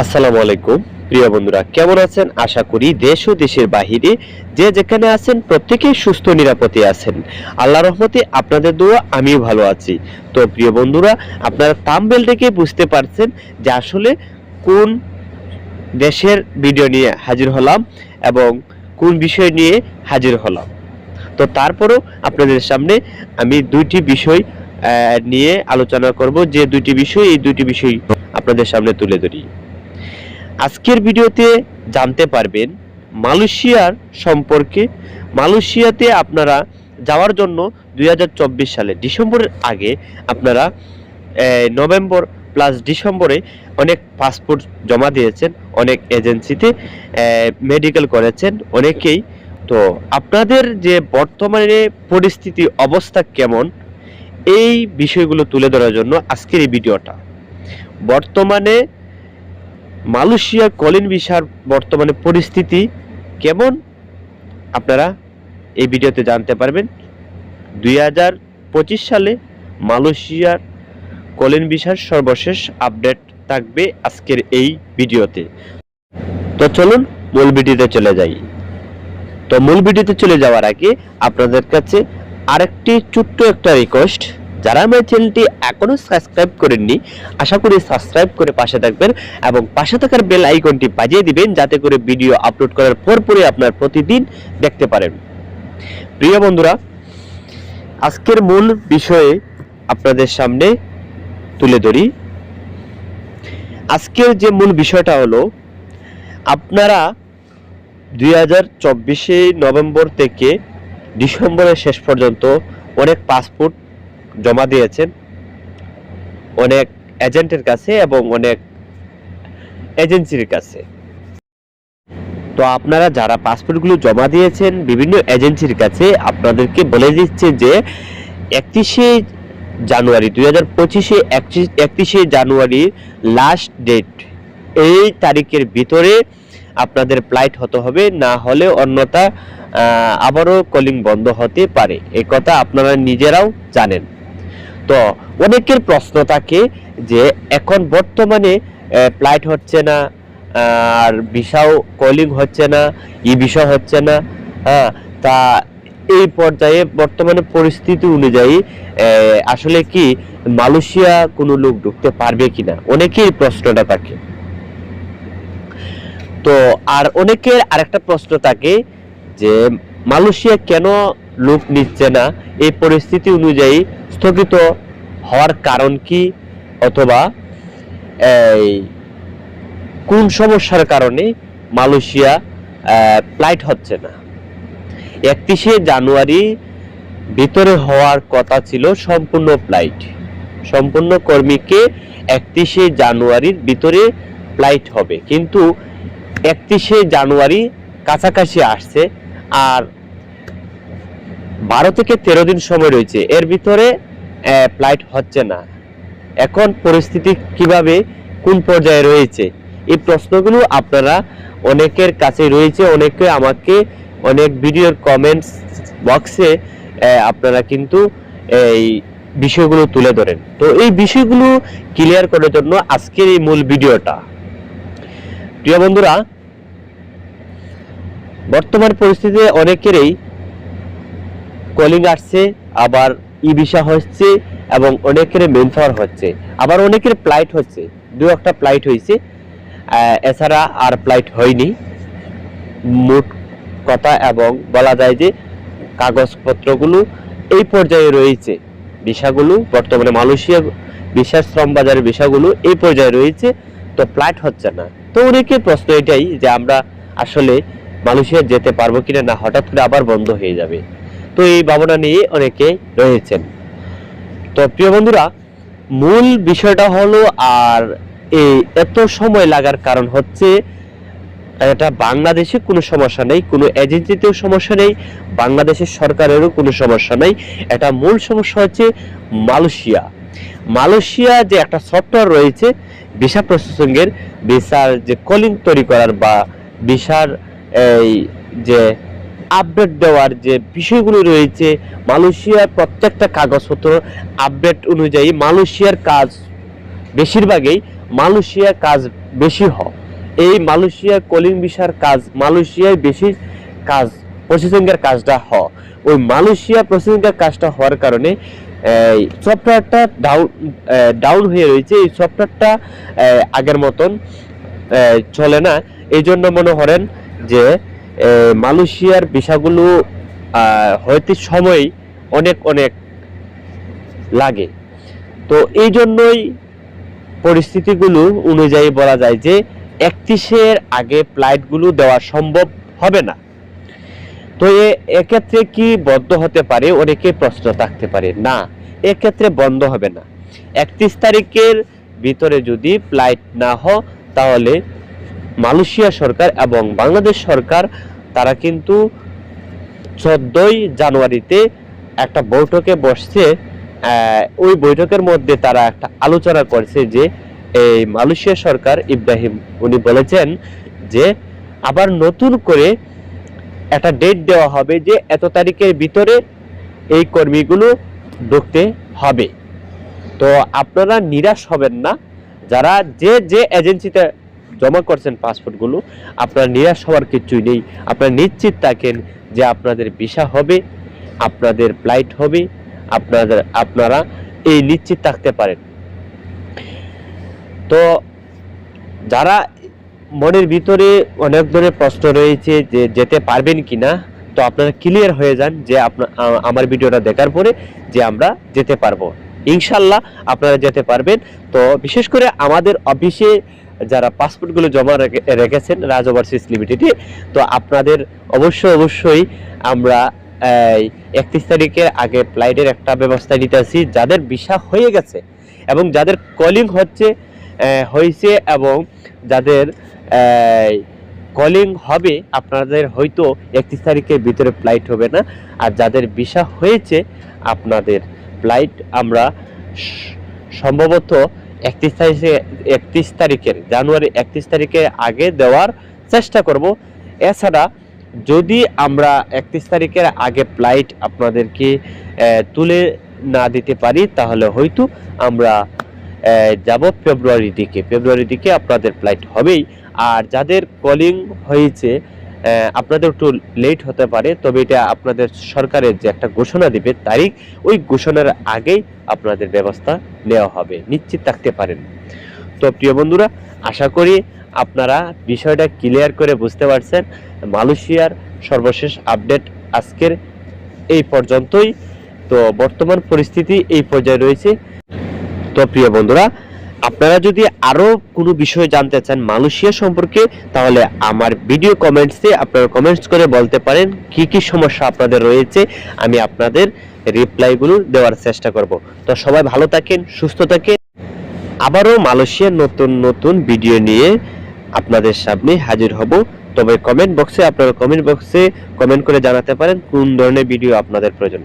আসসালামু আলাইকুম। প্রিয় বন্ধুরা, কেমন আছেন? আশা করি দেশ ও দেশের বাহিরে যে যেখানে আছেন প্রত্যেকেই সুস্থ নিরাপদে আছেন। আল্লাহ রহমতে আপনাদের দোয়া, আমিও ভালো আছি। তো প্রিয় বন্ধুরা, আপনারা তামবেল থেকে বুঝতে পারছেন যে আসলে কোন দেশের ভিডিও নিয়ে হাজির হলাম এবং কোন বিষয় নিয়ে হাজির হলাম। তো তারপরও আপনাদের সামনে আমি দুইটি বিষয় নিয়ে আলোচনা করব। যে দুইটি বিষয়, এই দুইটি বিষয় আপনাদের সামনে তুলে ধরি। আজকের ভিডিওতে জানতে পারবেন মালয়েশিয়ার সম্পর্কে। মালয়েশিয়াতে আপনারা যাওয়ার জন্য দু হাজার চব্বিশ সালে ডিসেম্বরের আগে আপনারা নভেম্বর প্লাস ডিসেম্বরে অনেক পাসপোর্ট জমা দিয়েছেন, অনেক এজেন্সিতে মেডিকেল করেছেন অনেকেই। তো আপনাদের যে বর্তমানে পরিস্থিতি, অবস্থা কেমন, এই বিষয়গুলো তুলে ধরার জন্য আজকের এই ভিডিওটা। বর্তমানে মালয়েশিয়া কলিন ভিসার বর্তমানে পরিস্থিতি কেমন? আপনারা এই ভিডিওতে জানতে পারবেন। দুই হাজার পঁচিশ সালে মালয়েশিয়ার কলিন ভিসার সর্বশেষ আপডেট থাকবে আজকের এই ভিডিওতে। তো চলুন মূল ভিডিওতে চলে যাই। তো মূল ভিডিওতে চলে যাওয়ার আগে আপনাদের কাছে আরেকটি ছোট্ট একটা রিকোয়েস্ট যারা আমার চ্যানেলটি এখনও সাবস্ক্রাইব করেননি, আশা করি সাবস্ক্রাইব করে পাশে থাকবেন এবং পাশে থাকার বেল আইকনটি বাজিয়ে দিবেন, যাতে করে ভিডিও আপলোড করার পরপরই আপনার প্রতিদিন দেখতে পারেন। প্রিয় বন্ধুরা, আজকের মূল বিষয়ে আপনাদের সামনে তুলে ধরি। আজকের যে মূল বিষয়টা হলো, আপনারা দুই হাজার চব্বিশে নভেম্বর থেকে ডিসেম্বরের শেষ পর্যন্ত অনেক পাসপোর্ট জমা দিয়েছেন। অনেক এজেন্টের কাছে এবং অনেক এজেন্সির কাছে। তো আপনারা যারা পাসপোর্টগুলো জমা দিয়েছেন বিভিন্ন এজেন্সির কাছে আপনাদেরকে বলে দিচ্ছে যে একত্রিশে জানুয়ারি দুই হাজার পঁচিশে একত্রিশে জানুয়ারির লাস্ট ডেট এই তারিখের ভিতরে আপনাদের ফ্লাইট হতে হবে না হলে অন্যথা আহ, আবারও কলিং বন্ধ হতে পারে। এই কথা আপনারা নিজেরাও জানেন। তো অনেকের প্রশ্ন থাকে যে এখন বর্তমানে ফ্লাইট হচ্ছে না আর ভিসাও কলিং হচ্ছে না, ই ভিসা হচ্ছে না হ্যাঁ তা এই পর্যায়ে বর্তমানে পরিস্থিতি অনুযায়ী আসলে কি মালয়েশিয়া কোনো লোক ঢুকতে পারবে কিনা? অনেকেই প্রশ্নটা থাকে। তো আর অনেকের আরেকটা প্রশ্ন থাকে যে মালয়েশিয়া কেন লোক নিচ্ছে না। এই পরিস্থিতি অনুযায়ী স্থগিত হওয়ার কারণ কি অথবা, এই, কোন সমস্যার কারণে মালয়েশিয়া ফ্লাইট হচ্ছে না? একত্রিশে জানুয়ারি ভিতরে হওয়ার কথা ছিল সম্পূর্ণ ফ্লাইট। সম্পূর্ণ কর্মীকে একত্রিশে জানুয়ারির ভিতরে ফ্লাইট হবে। কিন্তু একত্রিশে জানুয়ারি কাছাকাছি আসছে আর বারো থেকে তেরো দিন সময় রয়েছে। এর ভিতরে ফ্লাইট হচ্ছে না। এখন পরিস্থিতি কীভাবে, কোন পর্যায়ে রয়েছে? এই প্রশ্নগুলো আপনারা অনেকের কাছে রয়েছে, অনেকে আমাকে অনেক ভিডিওর কমেন্টস বক্সে আপনারা কিন্তু এই বিষয়গুলো তুলে ধরেন। তো এই বিষয়গুলো ক্লিয়ার করার জন্য আজকের এই মূল ভিডিওটা। প্রিয় বন্ধুরা, বর্তমান পরিস্থিতিতে অনেকেরই কলিং আসছে, আবার ই ভিসা হচ্ছে এবং অনেকের মেন পাওয়ার হচ্ছে। আবার অনেকের ফ্লাইট হচ্ছে। দু একটা ফ্লাইট হয়েছে। এছাড়া আর ফ্লাইট হয়নি। মোট কথা এবং বলা যায় যে কাগজপত্রগুলো এই পর্যায়ে রয়েছে। ভিসাগুলো, বর্তমানে মালয়েশিয়া ভিসা শ্রম বাজারের ভিসাগুলো এই পর্যায়ে রয়েছে। তো ফ্লাইট হচ্ছে না। তো অনেকের প্রশ্ন এটাই যে আমরা আসলে মালয়েশিয়া যেতে পারব কিনা না, হঠাৎ করে আবার বন্ধ হয়ে যাবে। তো এই ভাবনা নিয়ে অনেকে রয়েছেন। তো প্রিয় বন্ধুরা, মূল বিষয়টা হলো আর এই এত সময় লাগার কারণ হচ্ছে, এটা বাংলাদেশে কোনো সমস্যা নেই, কোনো এজেন্সিতেও সমস্যা নেই, বাংলাদেশের সরকারেরও কোনো সমস্যা নেই। এটা মূল সমস্যা হচ্ছে মালয়েশিয়া। মালয়েশিয়া যে একটা সফটওয়্যার রয়েছে, ভিসা প্রসেসিংয়ের, ভিসার যে কলিং তৈরি করার বা ভিসার এই যে আপডেট দেওয়ার যে বিষয়গুলো রয়েছে, মালয়েশিয়ার প্রত্যেকটা কাগজপত্র আপডেট অনুযায়ী মালয়েশিয়ার কাজ বেশিরভাগই মালয়েশিয়ার কাজ বেশি হয়। এই মালয়েশিয়ার কলিং ভিসার কাজ মালয়েশিয়ায় বেশি কাজ প্রসেসিংয়ের কাজটা হয়। ওই মালয়েশিয়া প্রসেসিংয়ের কাজটা হওয়ার কারণে সফটওয়্যারটা ডাউন ডাউন হয়ে রয়েছে। এই সফটওয়্যারটা আগের মতন চলে না। এই জন্য মনে করেন যে মালয়েশিয়ার ভিসাগুলো হয়তো সময় অনেক অনেক লাগে। তো এই জন্যই পরিস্থিতিগুলো অনুযায়ী বলা যায় যে, একত্রিশের আগে ফ্লাইটগুলো দেওয়া সম্ভব হবে না। তো এক্ষেত্রে কি বন্ধ হতে পারে? অনেকে প্রশ্ন থাকতে পারে, না, এক্ষেত্রে বন্ধ হবে না। একত্রিশ তারিখের ভিতরে যদি ফ্লাইট না হয়, তাহলে মালয়েশিয়া সরকার এবং বাংলাদেশ সরকার, তারা কিন্তু চোদ্দই জানুয়ারিতে একটা বৈঠকে বসছে। ওই বৈঠকের মধ্যে তারা একটা আলোচনা করছে যে এই মালয়েশিয়া সরকার ইব্রাহিম, উনি বলেছেন যে আবার নতুন করে একটা ডেট দেওয়া হবে যে এত তারিখের ভিতরে এই কর্মীগুলো ঢুকতে হবে। তো আপনারা নিরাশ হবেন না। যারা যে যে এজেন্সিতে জমা করছেন পাসপোর্টগুলো, আপনার নিরাশ হওয়ার কিছুই নেই। আপনারা নিশ্চিত থাকেন যে আপনাদের ভিসা হবে, আপনাদের ফ্লাইট হবে, আপনাদের, আপনারা এই নিশ্চিত থাকতে পারেন। তো যারা মনের ভিতরে অনেক ধরনের প্রশ্ন রয়েছে যে যেতে পারবেন কিনা, তো আপনারা ক্লিয়ার হয়ে যান যে আপনার আমার ভিডিওটা দেখার পরে যে আমরা যেতে পারব। ইনশাল্লাহ আপনারা যেতে পারবেন। তো বিশেষ করে আমাদের অফিসে যারা পাসপোর্টগুলো জমা রেখে- রেখেছেন রাজ ওভারসিজ লিমিটেডে, তো আপনাদের অবশ্যই অবশ্যই আমরা একত্রিশ তারিখের আগে ফ্লাইটের একটা ব্যবস্থা নিতেছি যাদের ভিসা হয়ে গেছে এবং যাদের কলিং হচ্ছে হয়েছে এবং যাদের কলিং হবে, আপনাদের হয়তো একত্রিশ তারিখের ভিতরে ফ্লাইট হবে না। আর যাদের ভিসা হয়েছে, আপনাদের ফ্লাইট আমরা সম্ভবত একত্রিশ তারিখে, একত্রিশ তারিখের, জানুয়ারি একত্রিশ তারিখের আগে দেওয়ার চেষ্টা করব। এছাড়া যদি আমরা একত্রিশ তারিখের আগে ফ্লাইট আপনাদেরকে তুলে না দিতে পারি, তাহলে হয়তো আমরা যাব ফেব্রুয়ারি দিকে। ফেব্রুয়ারি দিকে আপনাদের ফ্লাইট হবেই। আর যাদের কলিং হয়েছে আপনাদের একটু লেট হতে পারে, তবে এটা আপনাদের সরকারের যে একটা ঘোষণা দিবে, তারিখ, ওই ঘোষণার আগেই আপনাদের ব্যবস্থা নেওয়া হবে, নিশ্চিত থাকতে পারেন। তো প্রিয় বন্ধুরা, আশা করি আপনারা বিষয়টা ক্লিয়ার করে বুঝতে পারছেন। মালয়েশিয়ার সর্বশেষ আপডেট আজকের এই পর্যন্তই। তো বর্তমান পরিস্থিতি এই পর্যায়ে রয়েছে। তো প্রিয় বন্ধুরা আপনারা যদি আরও কোনো বিষয় জানতে চান মালয়েশিয়া সম্পর্কে, তাহলে আমার ভিডিও কমেন্টসে আপনারা কমেন্টস করে বলতে পারেন কি কি সমস্যা আপনাদের রয়েছে, আমি আপনাদের রিপ্লাইগুলো দেওয়ার চেষ্টা করব। তো সবাই ভালো থাকেন, সুস্থ থাকেন। আবারও মালয়েশিয়ার নতুন নতুন ভিডিও নিয়ে আপনাদের সামনে হাজির হব। তবে কমেন্ট বক্সে আপনারা কমেন্ট বক্সে কমেন্ট করে জানাতে পারেন কোন ধরনের ভিডিও আপনাদের প্রয়োজন।